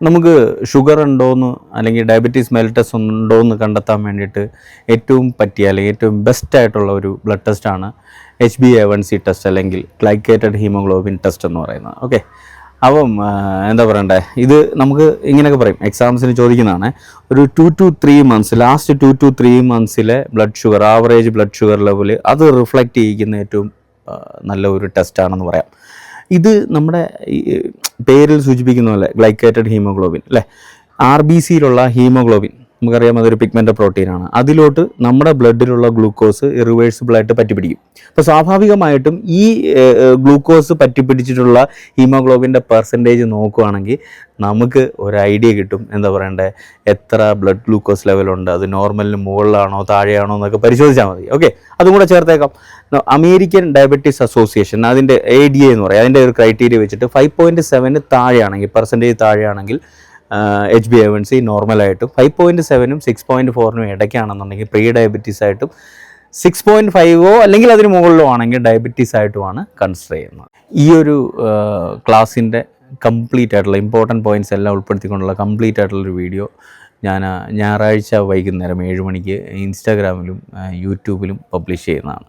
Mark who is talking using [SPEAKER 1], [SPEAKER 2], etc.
[SPEAKER 1] നമുക്ക് ഷുഗർ ഉണ്ടോയെന്ന് അല്ലെങ്കിൽ ഡയബറ്റീസ് മെലിറ്റസ് ഉണ്ടോ എന്ന് കണ്ടെത്താൻ വേണ്ടിയിട്ട് ഏറ്റവും പറ്റിയ അല്ലെങ്കിൽ ഏറ്റവും ബെസ്റ്റ് ആയിട്ടുള്ള ഒരു ബ്ലഡ് ടെസ്റ്റാണ് H B A one C test അല്ലെങ്കിൽ ഗ്ലൈക്കേറ്റഡ് ഹീമോഗ്ലോബിൻ ടെസ്റ്റ് എന്ന് പറയുന്നത്. ഓക്കെ അപ്പം എന്താ പറയണ്ടേ? ഇത് നമുക്ക് ഇങ്ങനെയൊക്കെ പറയും. എക്സാംസിന് ചോദിക്കുന്നതാണ്. ഒരു two to three months last two to three മന്ത്സിലെ blood sugar average blood sugar level അത് റിഫ്ലക്റ്റ് ചെയ്യിക്കുന്ന ഏറ്റവും നല്ല ഒരു ടെസ്റ്റാണെന്ന് പറയാം. ഇത് നമ്മുടെ പേരിൽ സൂചിപ്പിക്കുന്ന പോലെ ഗ്ലൈക്കേറ്റഡ് ഹീമോഗ്ലോബിൻ അല്ലേ? ആർ ബി സിയിലുള്ള ഹീമോഗ്ലോബിൻ നമുക്കറിയാം അതൊരു പിഗ്മെന്റ് പ്രോട്ടീനാണ് അതിലോട്ട് നമ്മുടെ ബ്ലഡിലുള്ള ഗ്ലൂക്കോസ് റിവേഴ്സിബിളായിട്ട് പറ്റിപ്പിടിക്കും. അപ്പോൾ സ്വാഭാവികമായിട്ടും ഈ ഗ്ലൂക്കോസ് പറ്റിപ്പിടിച്ചിട്ടുള്ള ഹീമോഗ്ലോബിന്റെ പെർസെന്റേജ് നോക്കുകയാണെങ്കിൽ നമുക്ക് ഒരു ഐഡിയ കിട്ടും. എന്താ പറയണ്ടേ? എത്ര ബ്ലഡ് ഗ്ലൂക്കോസ് ലെവലുണ്ട് അത് നോർമലിന് മുകളിലാണോ താഴെയാണോ എന്നൊക്കെ പരിശോധിച്ചാൽ മതി. ഓക്കെ അതും കൂടെ ചേർത്തേക്കാം. അമേരിക്കൻ ഡയബറ്റീസ് അസോസിയേഷൻ അതിന്റെ എ ഡി എന്ന് പറയും. അതിന്റെ ഒരു ക്രൈറ്റീരിയ വെച്ചിട്ട് ഫൈവ് പോയിന്റ് സെവന് താഴെയാണെങ്കിൽ പെർസെന്റേജ് താഴെയാണെങ്കിൽ H B A one C നോർമലായിട്ടും five point സെവനും സിക്സ് പോയിന്റ് ഫോറിനും ഇടയ്ക്കാണെന്നുണ്ടെങ്കിൽ പ്രീ ഡയബറ്റീസ് ആയിട്ടും സിക്സ് പോയിന്റ് ഫൈവോ അല്ലെങ്കിൽ അതിന് മുകളിലോ ആണെങ്കിൽ ഡയബറ്റീസ് ആയിട്ടുമാണ് കൺസിഡർ ചെയ്യുന്നത്. ഈ ഒരു ക്ലാസ്സിന്റെ കംപ്ലീറ്റ് ആയിട്ടുള്ള ഇമ്പോർട്ടന്റ് പോയിന്റ്സ് എല്ലാം ഉൾപ്പെടുത്തിക്കൊണ്ടുള്ള കംപ്ലീറ്റ് ആയിട്ടുള്ളൊരു വീഡിയോ ഞാൻ ഞായറാഴ്ച വൈകുന്നേരം ഏഴ് മണിക്ക് ഇൻസ്റ്റാഗ്രാമിലും യൂട്യൂബിലും പബ്ലിഷ് ചെയ്യുന്നതാണ്.